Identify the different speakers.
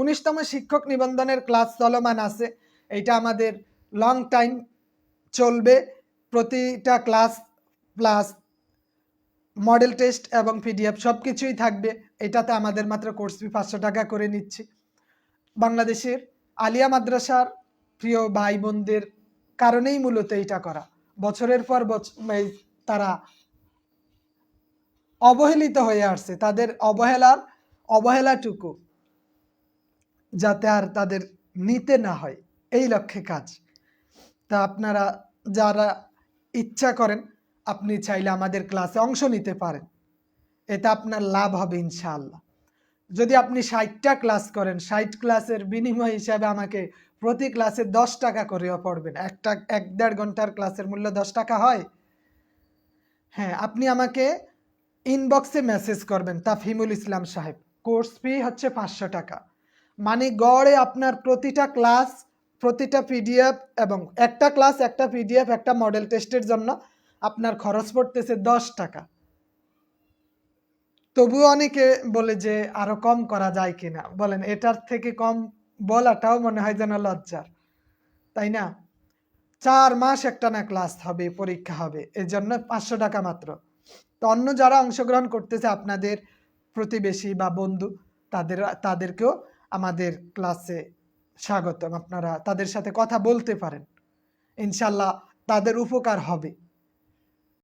Speaker 1: উনিশতম শিক্ষক নিবন্ধনের ক্লাস চলমান আছে। এটা আমাদের লং টাইম চলবে। প্রতিটা ক্লাস প্লাস মডেল টেস্ট এবং পিডিএফ সব কিছুই থাকবে। এটাতে আমাদের মাত্র কোর্স ফি পাঁচশো টাকা করে নিচ্ছি। বাংলাদেশের আলিয়া মাদ্রাসার প্রিয় ভাই বোনদের কারণেই মূলত এটা করা। বছরের পর বছর তারা অবহেলিত হয়ে আসছে। তাদের অবহেলার, অবহেলাটুকু যাতে আর তাদের নিতে না হয়। এই লক্ষ্যে কাজ। তা আপনারা যারা ইচ্ছা করেন, আপনি চাইলে আমাদের ক্লাসে অংশ নিতে পারেন। এতে আপনার লাভ হবে ইনশাআল্লাহ। যদি আপনি ষাটটা ক্লাস করেন, ষাট ক্লাসের বিনিময় হিসাবে আমাকে প্রতি ক্লাসে দশ টাকা করেও পড়বেন। একটা, এক দেড় ঘণ্টার ক্লাসের মূল্য দশ টাকা হয়। হ্যাঁ আপনি আমাকে ইনবক্সে মেসেজ করবেন, তাফহিমুল ইসলাম সাহেব। কোর্স ফি হচ্ছে পাঁচশো টাকা। মানে গড়ে আপনার প্রতিটা ক্লাস, প্রতিটা পিডিএফ এবং একটা ক্লাস, একটা পিডিএফ, একটা মডেল টেস্টের জন্য আপনার খরচ পড়তেছে দশ টাকা। তবুও অনেকে বলে যে, আরও কম করা যায় কিনা? বলেন, এটার থেকে কম বলাটাও মনে হয় যেন লজ্জার। তাই না? চার মাস একটা না ক্লাস হবে, পরীক্ষা হবে এর জন্য পাঁচশো টাকা মাত্র। তো অন্য যারা অংশগ্রহণ করতেছে আপনাদের প্রতিবেশী বা বন্ধু, তাদের, তাদেরকেও আমাদের ক্লাসে স্বাগতম। আপনারা তাদের সাথে কথা বলতে পারেন। ইনশাল্লাহ তাদের উপকার হবে।